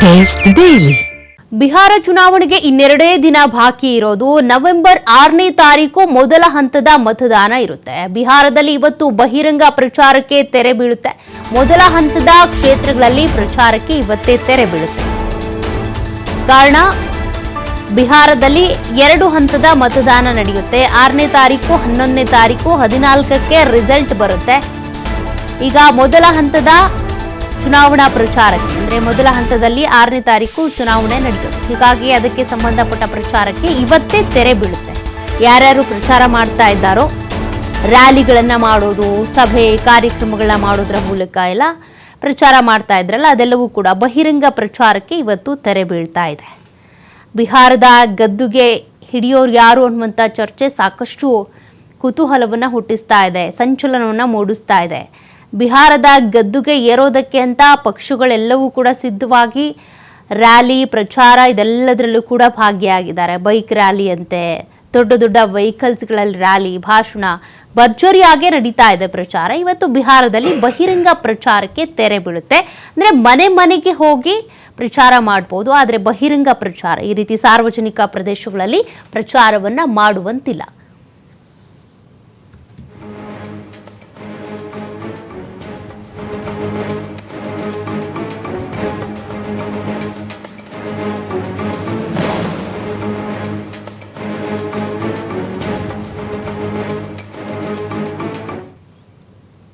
Taste daily. Bihar ಚುನಾವಣೆಗೆ ಇನ್ನೆರಡೇ ದಿನ ಬಾಕಿ ಇರೋದು ನವೆಂಬರ್ ಆರನೇ ತಾರೀಕು ಮೊದಲ ಹಂತದ ಮತದಾನ ಇರುತ್ತೆ. ಬಿಹಾರದಲ್ಲಿ ಇವತ್ತು ಬಹಿರಂಗ ಪ್ರಚಾರಕ್ಕೆ ತೆರೆ ಬೀಳುತ್ತೆ. ಮೊದಲ ಹಂತದ ಕ್ಷೇತ್ರಗಳಲ್ಲಿ ಪ್ರಚಾರಕ್ಕೆ ಇವತ್ತೇ ತೆರೆ ಬೀಳುತ್ತೆ. ಕಾರಣ, ಬಿಹಾರದಲ್ಲಿ ಎರಡು ಹಂತದ ಮತದಾನ ನಡೆಯುತ್ತೆ. ಆರನೇ ತಾರೀಕು, ಹನ್ನೊಂದನೇ ತಾರೀಕು, ಹದಿನಾಲ್ಕಕ್ಕೆ ರಿಸಲ್ಟ್ ಬರುತ್ತೆ. ಈಗ ಮೊದಲ ಹಂತದ ಚುನಾವಣಾ ಪ್ರಚಾರಕ್ಕೆ. ಅಂದ್ರೆ ಮೊದಲ ಹಂತದಲ್ಲಿ ಆರನೇ ತಾರೀಕು ಚುನಾವಣೆ ನಡೆಯಿತು ಹೀಗಾಗಿ ಅದಕ್ಕೆ ಸಂಬಂಧಪಟ್ಟ ಪ್ರಚಾರಕ್ಕೆ ಇವತ್ತೇ ತೆರೆ ಬೀಳುತ್ತೆ. ಯಾರ್ಯಾರು ಪ್ರಚಾರ ಮಾಡ್ತಾ ಇದ್ದಾರೋ, ರ್ಯಾಲಿಗಳನ್ನ ಮಾಡೋದು, ಸಭೆ, ಕಾರ್ಯಕ್ರಮಗಳನ್ನ ಮಾಡೋದ್ರ ಮೂಲಕ ಎಲ್ಲ ಪ್ರಚಾರ ಮಾಡ್ತಾ ಇದ್ರಲ್ಲ, ಅದೆಲ್ಲವೂ ಕೂಡ ಬಹಿರಂಗ ಪ್ರಚಾರಕ್ಕೆ ಇವತ್ತು ತೆರೆ ಬೀಳ್ತಾ ಇದೆ. ಬಿಹಾರದ ಗದ್ದುಗೆ ಹಿಡಿಯೋರು ಯಾರು ಅನ್ನುವಂಥ ಚರ್ಚೆ ಸಾಕಷ್ಟು ಕುತೂಹಲವನ್ನು ಹುಟ್ಟಿಸ್ತಾ ಇದೆ, ಸಂಚಲನವನ್ನು ಮೂಡಿಸ್ತಾ ಇದೆ. ಬಿಹಾರದ ಗದ್ದುಗೆ ಏರೋದಕ್ಕೆ ಅಂತ ಪಕ್ಷಗಳೆಲ್ಲವೂ ಕೂಡ ಸಿದ್ಧವಾಗಿ ರ್ಯಾಲಿ, ಪ್ರಚಾರ ಇದೆಲ್ಲದರಲ್ಲೂ ಕೂಡ ಭಾಗಿಯಾಗಿದ್ದಾರೆ. ಬೈಕ್ ರ್ಯಾಲಿ ಅಂತೆ, ದೊಡ್ಡ ದೊಡ್ಡ ವೆಹಿಕಲ್ಸ್ಗಳಲ್ಲಿ ರ್ಯಾಲಿ, ಭಾಷಣ ಭರ್ಜರಿಯಾಗೆ ನಡೀತಾ ಇದೆ ಪ್ರಚಾರ. ಇವತ್ತು ಬಿಹಾರದಲ್ಲಿ ಬಹಿರಂಗ ಪ್ರಚಾರಕ್ಕೆ ತೆರೆ ಬೀಳುತ್ತೆ. ಅಂದರೆ ಮನೆ ಮನೆಗೆ ಹೋಗಿ ಪ್ರಚಾರ ಮಾಡ್ಬೋದು, ಆದರೆ ಬಹಿರಂಗ ಪ್ರಚಾರ. ಈ ರೀತಿ ಸಾರ್ವಜನಿಕ ಪ್ರದೇಶಗಳಲ್ಲಿ ಪ್ರಚಾರವನ್ನು ಮಾಡುವಂತಿಲ್ಲ.